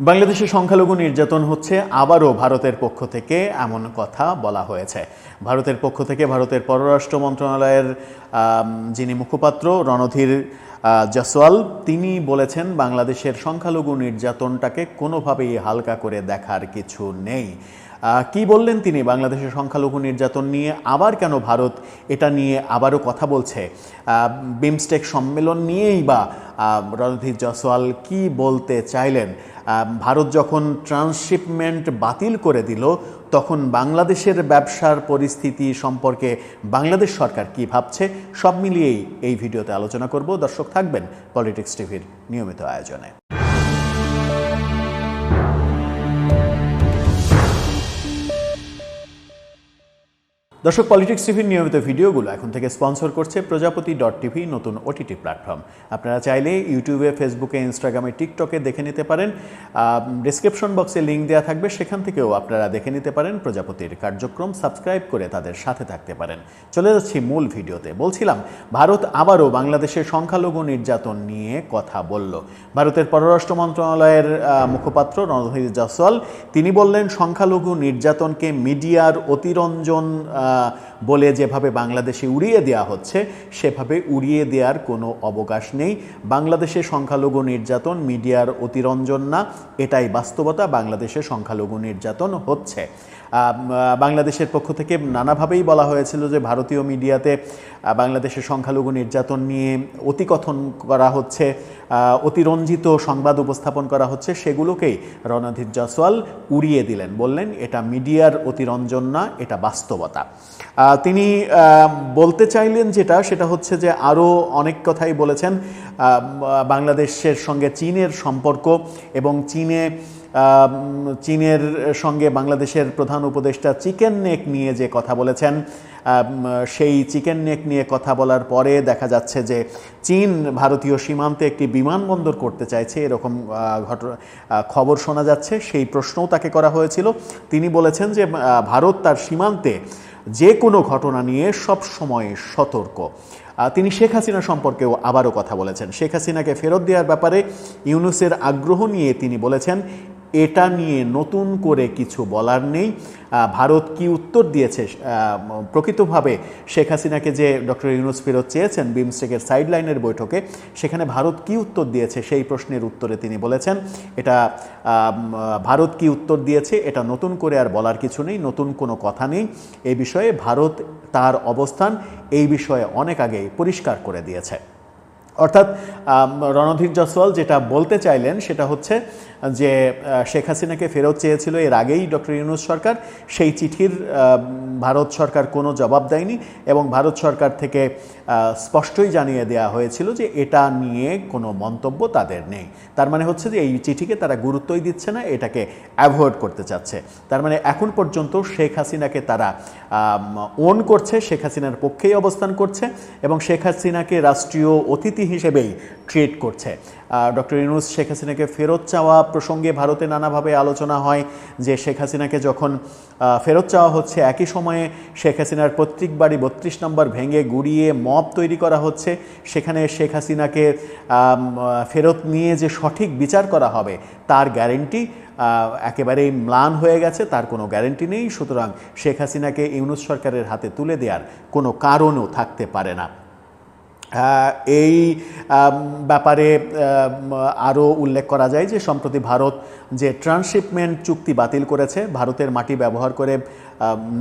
বাংলাদেশে সংখ্যালঘু নির্যাতন হচ্ছে আবারও ভারতের পক্ষ থেকে এমন কথা বলা হয়েছে। ভারতের পক্ষ থেকে ভারতের পররাষ্ট্র মন্ত্রণালয়ের যিনি মুখপাত্র, রণধীর জাসওয়াল তিনি বলেছেন বাংলাদেশের সংখ্যালঘু নির্যাতনটাকে কোনোভাবেই হালকা করে দেখার কিছু নেই। কি বললেন তিনি বাংলাদেশের সংখ্যালঘু নির্যাতন নিয়ে? আবার কেন ভারত এটা নিয়ে আবারও কথা বলছে? বিমস্টেক সম্মেলন নিয়েই বা রণধীর জসওয়াল কি বলতে চাইলেন? ভারত যখন ট্রান্সশিপমেন্ট বাতিল করে দিল, তখন বাংলাদেশের ব্যবসার পরিস্থিতি সম্পর্কে বাংলাদেশ সরকার কি ভাবছে? সব মিলিয়েই এই ভিডিওতে আলোচনা করব। দর্শক থাকবেন পলিটিক্স টিভির নিয়মিত আয়োজনে। দর্শক পলিটিক্স টিভির নিয়মিত ভিডিওগুলো এখন থেকে স্পন্সর করছে প্রজাপতি ডট টিভি নতুন ওটিটি প্ল্যাটফর্ম আপনারা চাইলে ইউটিউবে ফেসবুকে ইনস্টাগ্রামে টিকটকে দেখে নিতে পারেন। ডিসক্রিপশন বক্সে লিঙ্ক দেওয়া থাকবে, সেখান থেকেও আপনারা দেখে নিতে পারেন প্রজাপতির কার্যক্রম সাবস্ক্রাইব করে তাদের সাথে থাকতে পারেন। চলে যাচ্ছি মূল ভিডিওতে। বলছিলাম, ভারত আবারও বাংলাদেশের সংখ্যালঘু নির্যাতন নিয়ে কথা বলল। ভারতের পররাষ্ট্র মন্ত্রণালয়ের মুখপাত্র রণধীর জসওয়াল তিনি বললেন, সংখ্যালঘু নির্যাতনকে মিডিয়ার অতিরঞ্জন da বলে যেভাবে বাংলাদেশে উড়িয়ে দেওয়া হচ্ছে, সেভাবে উড়িয়ে দেওয়ার কোনো অবকাশ নেই। বাংলাদেশে সংখ্যালঘু নির্যাতন মিডিয়ার অতিরঞ্জন না, এটাই বাস্তবতা। বাংলাদেশে সংখ্যালঘু নির্যাতন হচ্ছে। বাংলাদেশের পক্ষ থেকে নানাভাবেই বলা হয়েছিল যে ভারতীয় মিডিয়াতে বাংলাদেশের সংখ্যালঘু নির্যাতন নিয়ে অতিকথন করা হচ্ছে অতিরঞ্জিত সংবাদ উপস্থাপন করা হচ্ছে, সেগুলোকেই রণধীর জসওয়াল উড়িয়ে দিলেন। বললেন, এটা মিডিয়ার অতিরঞ্জন না, এটা বাস্তবতা। তিনি বলতে চাইলেন যেটা, সেটা হচ্ছে যে আরও অনেক কথাই বলেছেন বাংলাদেশের সঙ্গে চীনের সম্পর্ক এবং চীনে চীনের সঙ্গে বাংলাদেশের প্রধান উপদেষ্টা চিকেন নেক নিয়ে যে কথা বলেছেন সেই চিকেন নেক নিয়ে কথা বলার পরে দেখা যাচ্ছে যে চীন ভারতীয় সীমান্তে একটি বিমানবন্দর করতে চাইছে। এরকম ঘটনা খবর শোনা যাচ্ছে। সেই প্রশ্নও তাকে করা হয়েছিল। তিনি বলেছেন যে ভারত তার সীমান্তে যে কোনো ঘটনা নিয়ে সব সময় সতর্ক। তিনি শেখ হাসিনা সম্পর্কেও আবারও কথা বলেছেন। শেখ হাসিনাকে ফেরত দেওয়ার ব্যাপারে ইউনুসের আগ্রহ নিয়ে তিনি বলেছেন এটা নিয়ে নতুন করে কিছু বলার নেই। ভারত কি উত্তর দিয়েছে? প্রকৃতভাবে শেখ হাসিনাকে যে ডক্টর ইউনুস ফেরত চেয়েছেন বিমস্টেকের সাইডলাইনের বৈঠকে, সেখানে ভারত কি উত্তর দিয়েছে সেই প্রশ্নের উত্তরে তিনি বলেছেন, এটা ভারত কি উত্তর দিয়েছে এটা নতুন করে আর বলার কিছু নেই, নতুন কোনো কথা নেই। এই বিষয়ে ভারত তার অবস্থান এই বিষয়ে অনেক আগেই পরিষ্কার করে দিয়েছে। অর্থাৎ রণধীর জসওয়াল যেটা বলতে চাইলেন সেটা হচ্ছে যে শেখ হাসিনাকে ফেরত চেয়েছিল এর আগেই ডক্টর ইউনুস সরকার, সেই চিঠির ভারত সরকার কোনো জবাব দেয়নি এবং ভারত সরকার থেকে স্পষ্টই জানিয়ে দেওয়া হয়েছিল যে এটা নিয়ে কোনো মন্তব্য তাদের নেই। তার মানে হচ্ছে যে এই চিঠিকে তারা গুরুত্বই দিচ্ছে না, এটাকে অ্যাভয়েড করতে চাচ্ছে। তার মানে এখন পর্যন্ত শেখ হাসিনাকে তারা ওন করছে, শেখ হাসিনার পক্ষেই অবস্থান করছে এবং শেখ হাসিনাকে রাষ্ট্রীয় অতিথি হিসেবেই ট্রিট করছে। ডক্টর ইউনুস শেখ হাসিনাকে ফেরত চাওয়া প্রসঙ্গে ভারতে নানাভাবে আলোচনা হয় যে শেখ হাসিনাকে যখন ফেরত চাওয়া হচ্ছে, একই সময়ে শেখ হাসিনার পৈতৃক বাড়ি বত্রিশ নম্বর ভেঙে গুড়িয়ে মব তৈরি করা হচ্ছে। সেখানে শেখ হাসিনাকে ফেরত নিয়ে যে সঠিক বিচার করা হবে, তার গ্যারেন্টি একেবারেই ম্লান হয়ে গেছে, তার কোনো গ্যারেন্টি নেই। সুতরাং শেখ হাসিনাকে ইউনুস সরকারের হাতে তুলে দেওয়ার কোনো কারণও থাকতে পারে না। এই ব্যাপারে আরও উল্লেখ করা যায় যে সম্প্রতি ভারত যে ট্রান্সশিপমেন্ট চুক্তি বাতিল করেছে, ভারতের মাটি ব্যবহার করে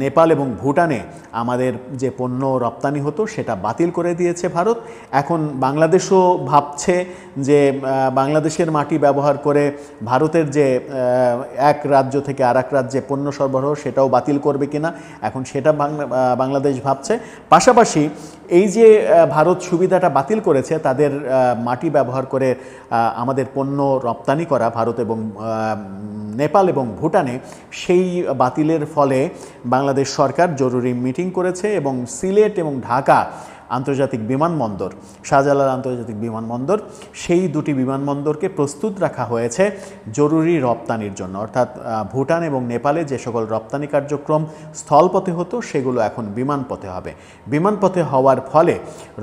নেপাল এবং ভুটানে আমাদের যে পণ্য রপ্তানি হতো সেটা বাতিল করে দিয়েছে ভারত। এখন বাংলাদেশও ভাবছে যে বাংলাদেশের মাটি ব্যবহার করে ভারতের যে এক রাজ্য থেকে আর এক রাজ্যে পণ্য সরবরাহ সেটাও বাতিল করবে কিনা, এখন সেটা বাংলাদেশ ভাবছে। পাশাপাশি এই যে ভারত সুবিধাটা বাতিল করেছে, তাদের মাটি ব্যবহার করে আমাদের পণ্য রপ্তানি করা ভারত এবং নেপাল এবং ভুটানে, সেই বাতিলের ফলে বাংলাদেশ সরকার জরুরি মিটিং করেছে এবং সিলেট এবং ঢাকা আন্তর্জাতিক বিমানবন্দর, শাহজালাল আন্তর্জাতিক বিমানবন্দর, সেই দুটি বিমানবন্দরকে প্রস্তুত রাখা হয়েছে জরুরি রপ্তানির জন্য। অর্থাৎ ভুটান এবং নেপালে যে সকল রপ্তানি কার্যক্রম স্থলপথে হতো, সেগুলো এখন বিমানপথে হবে। বিমানপথে হওয়ার ফলে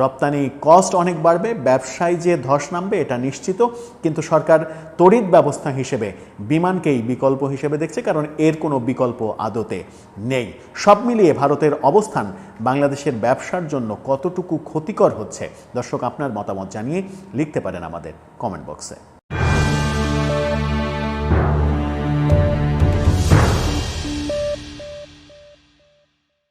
রপ্তানি কস্ট অনেক বাড়বে, ব্যবসায় যে ধস নামবে, এটা নিশ্চিত। কিন্তু সরকার তড়িৎ ব্যবস্থা হিসেবে বিমানকেই বিকল্প হিসেবে দেখছে, কারণ এর কোনো বিকল্প আদতে নেই। সব মিলিয়ে ভারতের অবস্থান বাংলাদেশের ব্যবসার জন্য কতটুকু ক্ষতিকর হচ্ছে? দর্শক আপনার মতামত জানিয়ে লিখতে পারেন আমাদের কমেন্ট বক্সে